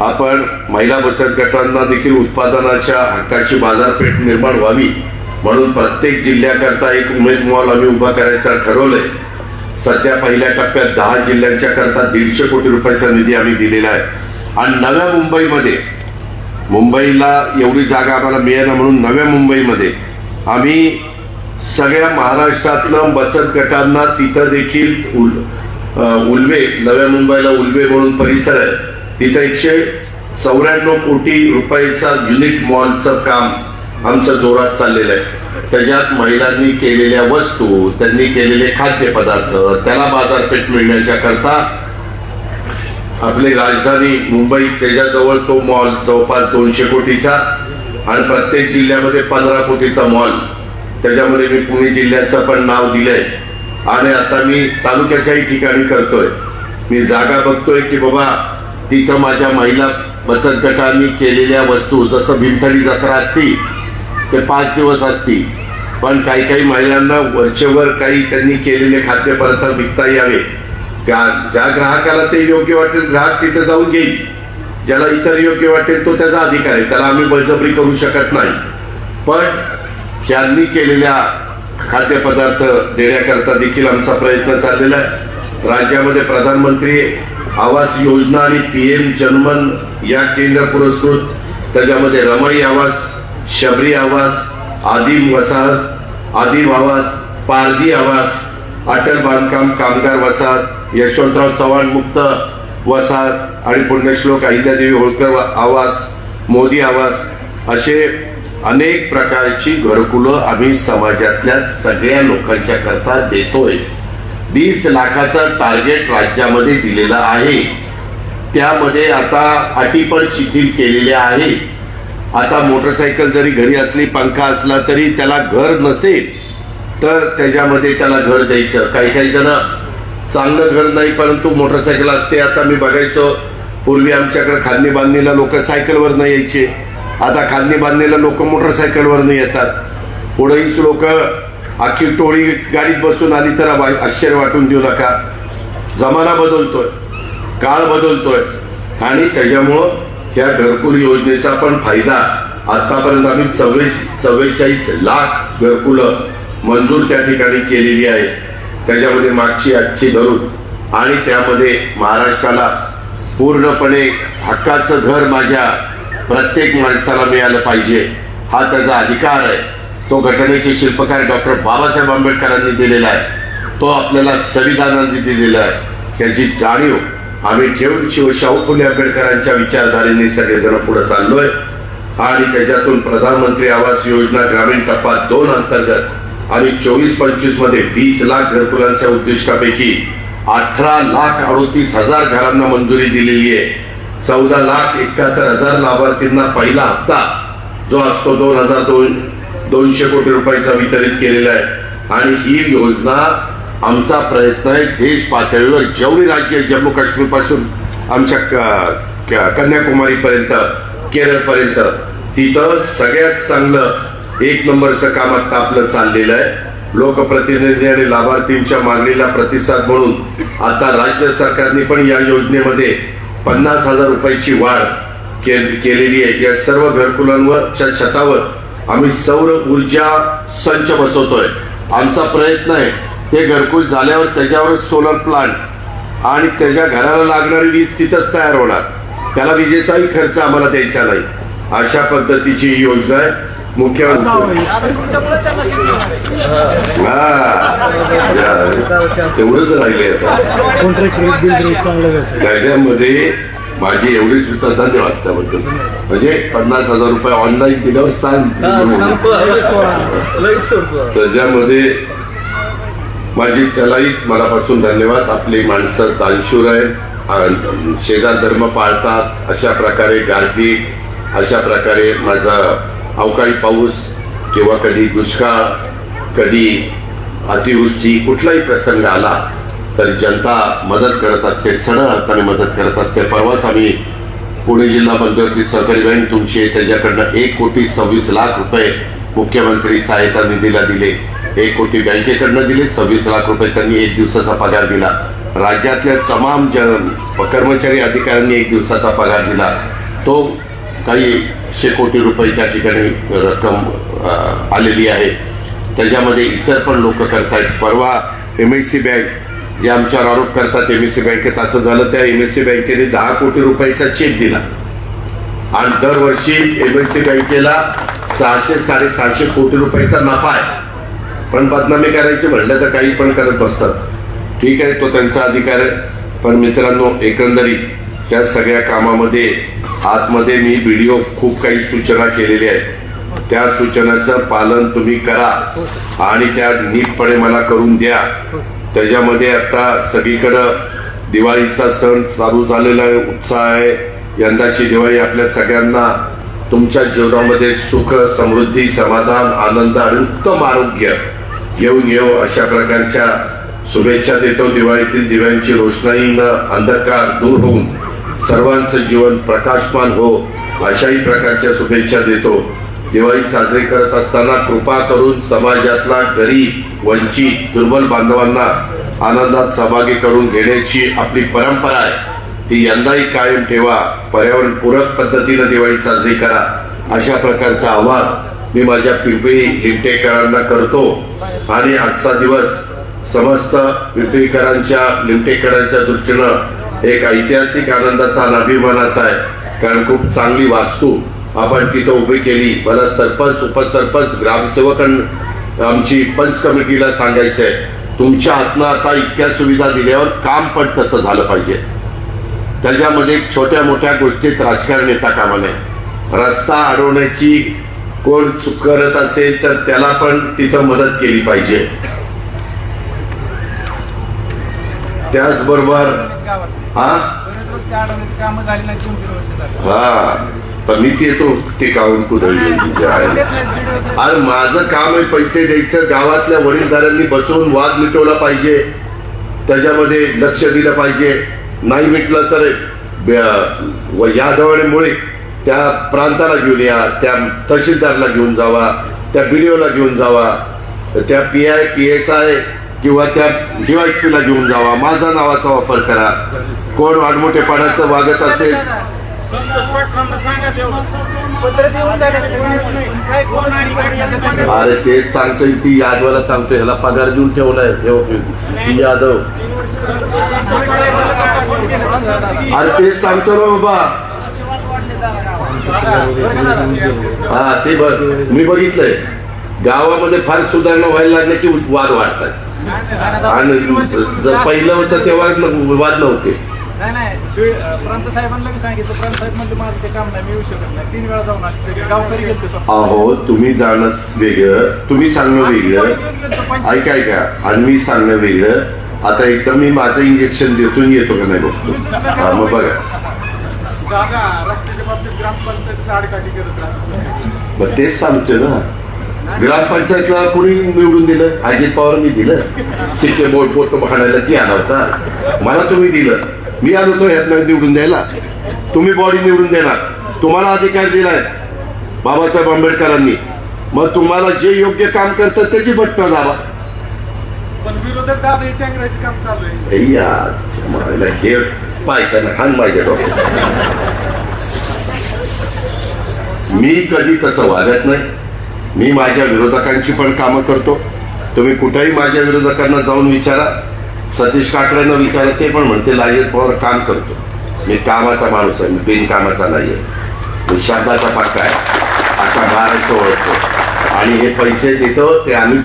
आपण महिला बचत गटांना देखील उत्पादनाच्या हक्काची बाजारपेठ निर्माण व्हावी म्हणून प्रत्येक जिल्ह्याकरता एक उमेद मॉल आम्ही उभा करायचा ठरवलंय. सध्या पहिल्या टप्प्यात दहा जिल्ह्यांच्या करता दीडशे कोटी रुपयाचा निधी आम्ही दिलेला आहे. आणि नव्या मुंबईमध्ये मुंबईला एवढी जागा आम्हाला मिळेल म्हणून नव्या मुंबईमध्ये आम्ही सगळ्या महाराष्ट्रातनं बचत गटांना तिथं देखील उल उल्वे नव्या मुंबईला उल्वे म्हणून परिसर आहे. तिथं एकशे चौऱ्याण्णव कोटी रुपयाचा युनिट मॉलचं काम आमचं जोरात चाललेलं आहे. त्याच्यात महिलांनी केलेल्या वस्तू त्यांनी केलेले खाद्यपदार्थ त्याला बाजारपेठ मिळण्याच्या करता आपली राजधानी मुंबई त्याच्याजवळ तो मॉल जवळपास दोनशे कोटीचा आणि प्रत्येक जिल्ह्यामध्ये पंधरा कोटीचा मॉल त्याच्यामध्ये मी पुणे जिल्ह्याचं पण नाव दिलंय. आणि आता मी तालुक्याच्याही ठिकाणी करतोय. मी जागा बघतोय की बाबा तिथं माझ्या महिला बचत गटांनी केलेल्या वस्तू जसं भीमथडी जत्रा असती ते पाच दिवस असती. पण काही काही महिलांना वरचेवर काही त्यांनी केलेले खाद्यपदार्थ विकता यावे. त्या ज्या ग्राहकाला ते योग्य वाटेल ग्राहक तिथे जाऊन घेईल. ज्याला इतर योग्य वाटेल तो त्याचा अधिकार आहे. त्याला आम्ही बळजबरी करू शकत नाही. पण यांनी केलेल्या खाद्यपदार्थ देण्याकरता देखील आमचा प्रयत्न चाललेला आहे. राज्यामध्ये प्रधानमंत्री आवास योजना आणि पी एम जनमन या केंद्र पुरस्कृत त्याच्यामध्ये रमाई आवास शबरी आवास आदिम वसाहत आदिम आवास पारधी आवास अटल बांधकाम कामगार वसाहत यशवंतराव चव्हाण मुक्त वसाहत आणि पुण्यश्लोक अहिल्यादेवी होळकर आवास मोदी आवास असे अनेक प्रकारची घरकुलं आम्ही समाजातल्या सगळ्या लोकांच्या करता देतोय. वीस लाखाचं टार्गेट राज्यामध्ये दिलेलं आहे. त्यामध्ये आता अटी पण शिथिल केलेल्या आहे आता मोटरसायकल जरी घरी असली पंखा असला तरी त्याला घर नसेल तर त्याच्यामध्ये त्याला घर द्यायचं. काही काही जण चांगलं घर नाही परंतु मोटरसायकल असते. आता मी बघायचो पूर्वी आमच्याकडे खांदी बांधणीला लोक सायकलवर न यायचे. आता खांदी बांधणीला लोक मोटरसायकलवर न येतात. पुढेच लोक अख्खी टोळी गाडीत बसून आली तर आश्चर्य वाटून देऊ नका. जमाना बदलतोय काळ बदलतोय. आणि त्याच्यामुळं ह्या घरकुल योजनेचा पण फायदा आतापर्यंत आम्ही चव्वेच चव्वेचाळीस लाख घरकुलं मंजूर त्या ठिकाणी केलेली आहे. त्याच्यामध्ये मागची आजची धरून. आणि त्यामध्ये महाराष्ट्राला पूर्णपणे हक्काचं घर माझ्या प्रत्येक माणसाला मिळालं पाहिजे. हा त्याचा अधिकार आहे. तो घटनेचे शिल्पकार डॉक्टर बाबासाहेब आंबेडकरांनी दिलेला आहे. तो आपल्याला संविधानाने दिलेला आहे. याची जाणीव आम्ही ठेवून शिवशाहू फुले आंबेडकरांच्या विचारधारेने सगळेजण पुढे चाललोय. आणि त्याच्यातून प्रधानमंत्री आवास योजना ग्रामीण टप्पा दोन अंतर्गत आणि चोवीस पंचवीसमध्ये वीस लाख घरकुलांच्या उद्दिष्टापैकी अठरा लाख अडोतीस हजार घरांना मंजुरी दिलेली आहे. चौदा लाख एकाहत्तर हजार लाभार्थींना पहिला हप्ता जो असतो दोन हजार दोन दोनशे कोटी रुपयाचा वितरित केलेला आहे. आणि ही योजना आमचा प्रयत्न आहे देश पातळीवर जेवढी राज्य जम्मू काश्मीरपासून आमच्या क- क- कन्याकुमारीपर्यंत केरळपर्यंत तिथं सगळ्यात चांगलं एक नंबरचं काम आता आपलं चाललेलं आहे. लोकप्रतिनिधी आणि लाभार्थींच्या मागणीला प्रतिसाद म्हणून आता राज्य सरकारने पण या योजनेमध्ये पन्नास हजार रुपयाची वाढ के- केलेली आहे. या सर्व घरकुलांवरच्या छतावर आम्ही सौर ऊर्जा संच बसवतोय. आमचा प्रयत्न आहे ते घरकुल झाल्यावर त्याच्यावरच सोलर प्लांट आणि त्याच्या घराला लागणारी वीज तिथंच तयार होणार. त्याला विजेचाही खर्च आम्हाला द्यायचा नाही. अशा पद्धतीची ही योजना आहे. मुख्यमंत्री हा. तेवढंच राहिले आता. कॉन्ट्रॅक्ट रेट बिल रेट चांगला व्यवसाय त्याच्यामध्ये माझी एवढीच सुद्धा धन्यवाद त्याबद्दल. म्हणजे पन्नास हजार रुपये ऑनलाईन दिल्यावर सांग. त्याच्यामध्ये माझी त्यालाही मनापासून धन्यवाद. आपली माणसं दानशूर आहेत. शेजार धर्म पाळतात. अशा प्रकारे गारपीट अशा प्रकारे माझा अवकाळी पाऊस किंवा कधी दुष्काळ कधी अतिवृष्टी कुठलाही प्रसंग आला तर जनता मदत करत असते सण हाताने मदत करत असते. परवाच आम्ही पुणे जिल्हा मध्यवर्ती सहकारी बँक तुमची त्याच्याकडनं एक कोटी सव्वीस लाख रुपये मुख्यमंत्री सहायता निधीला दिले. एक कोटी बँकेकडनं दिले सव्वीस लाख रुपये त्यांनी एक दिवसाचा पगार दिला. राज्यातल्या तमाम जन कर्मचारी अधिकाऱ्यांनी एक दिवसाचा पगार दिला. तो काही शे कोटी रुपये त्या ठिकाणी रक्कम आलेली आहे. त्याच्यामध्ये इतर पण लोक करतायत. परवा एम एस सी बँक जे आमच्यावर आरोप करतात एम एस सी बँकेत असं झालं त्या एम एस सी बँकेने दहा कोटी रुपयाचा चेक दिला. आणि दरवर्षी एम एस सी बँकेला सहाशे साडेसहाशे कोटी रुपयाचा नफा आहे. पण बदनामी करायची म्हणलं तर काही पण करत बसतात. ठीक आहे तो त्यांचा अधिकार आहे. पण मित्रांनो एकंदरीत या सगळ्या कामामध्ये आतमध्ये मी व्हिडिओ खूप काही सूचना केलेल्या आहेत. त्या सूचनाचं पालन तुम्ही करा आणि त्या नीटपणे मला करून द्या. त्याच्यामध्ये आता सगळीकडं दिवाळीचा सण चालू झालेला आहे उत्साह आहे. यंदाची दिवाळी आपल्या सगळ्यांना तुमच्या जीवनामध्ये सुख समृद्धी समाधान आनंद आणि उत्तम आरोग्य घेऊन येऊ अशा प्रकारच्या शुभेच्छा देतो. दिवाळीतील दिव्यांची रोषणाईनं अंधकार दूर होऊन सर्वांचं जीवन प्रकाशमान हो अशाही प्रकारच्या शुभेच्छा देतो. दिवाळी साजरी करत असताना कृपा करून समाजातला गरीब वंचित दुर्बल बांधवांना आनंदात सहभागी करून घेण्याची आपली परंपरा आहे. ती यंदाही कायम ठेवा. पर्यावरण पूरक पद्धतीनं दिवाळी साजरी करा. अशा प्रकारचं आव्हान मी माझ्या पिंपळी लिमटेकरांना करतो. आणि आजचा दिवस समस्त पिंपरीकरांच्या लिमटेकरांच्या दृष्टीनं एक ऐतिहासिक आनंदाचा आणि अभिमानाचा आहे. कारण खूप चांगली वास्तू आपण तिथं उभी केली. मला सरपंच उपसरपंच ग्रामसेवक आणि आमची पंच कमिटीला सांगायचं आहे तुमच्या हातनं आता इतक्या सुविधा दिल्यावर काम पण तसं झालं पाहिजे. त्याच्यामध्ये छोट्या मोठ्या गोष्टीत राजकारण येता कामा नये. रस्ता अडवण्याची कोण चूक करत असेल तर त्याला पण तिथं मदत केली पाहिजे. त्याचबरोबर हा? हा. तर मीच येतो टिकावून आईला. अरे माझं काम आहे पैसे द्यायचं गावातल्या वडीलधाऱ्यांनी बसवून वाद मिटवला पाहिजे. त्याच्यामध्ये लक्ष दिलं पाहिजे. नाही मिटलं तर ब- व या धवाडीमुळे त्या प्रांताला घेऊन या त्या तहसीलदारला घेऊन जावा त्या बीडीओला घेऊन जावा त्या P I P S I किंवा त्या डीवायसपी ला घेऊन जावा. माझा नावाचा वापर करा. कोण वाढमोठेपणाचं वागत असेल अरे तेच सांगतोय ती यादवाला सांगतोय ह्याला पगार देऊन ठेवलाय हो, यादव. अरे तेच सांगतो ना बाबा. हा ते बर मी बघितलंय. गावामध्ये फार सुधारणा व्हायला लागल्या की वाद वाढतात. आणि जर पहिलं होतं तेव्हा न- वाद नव्हते. नाही नाही. प्रांत साहेबांना बी सांगितलं. प्रांत साहेब म्हणले माझं ते काम नाही मी येऊ शकत नाही. तीन वेळा जाऊन आले. गावकरी स्वतः. अहो तुम्ही जाणं वेगळं. तुम्ही सांगणं वेगळं. ऐका ऐका. आणि मी सांगणं वेगळं. आता एकदम मी माझं इंजेक्शन देतो आणि येतो का नाही बघतो. हा मग बघा. जागा रस्त्याच्या बाबतीत ग्रामपंचायतीचा आडकाठी करत राहतो मग तेच सांगतोय ना. ग्रामपंचायतला कोणी निवडून दिलं? अजित पवारांनी दिलं? सिक्के बोर्ड फोटो पाहण्याला ती आला होता. मला तुम्ही दिलं. मी आलो होतो ह्यातनं निवडून द्यायला. तुम्ही बॉडी निवडून देणार. तुम्हाला अधिकार दिलाय बाबासाहेब आंबेडकरांनी. मग तुम्हाला जे योग्य काम करतात त्याची बटणं दाबा. हे पायताना खान माझ्या डोक्यात. मी कधी तसं वागत नाही. मी माझ्या विरोधकांची पण कामं करतो. तुम्ही कुठेही माझ्या विरोधकांना जाऊन विचारा. सतीश काकड्यांना विचारा ते पण म्हणते लाजेत पवार काम करतो. मी कामाचा माणूस आहे मी बिनकामाचा नाही आहे मी शब्दाचा पक्का आहे. आता महाराष्ट्र ओळखतो. आणि हे पैसे देतो ते आम्ही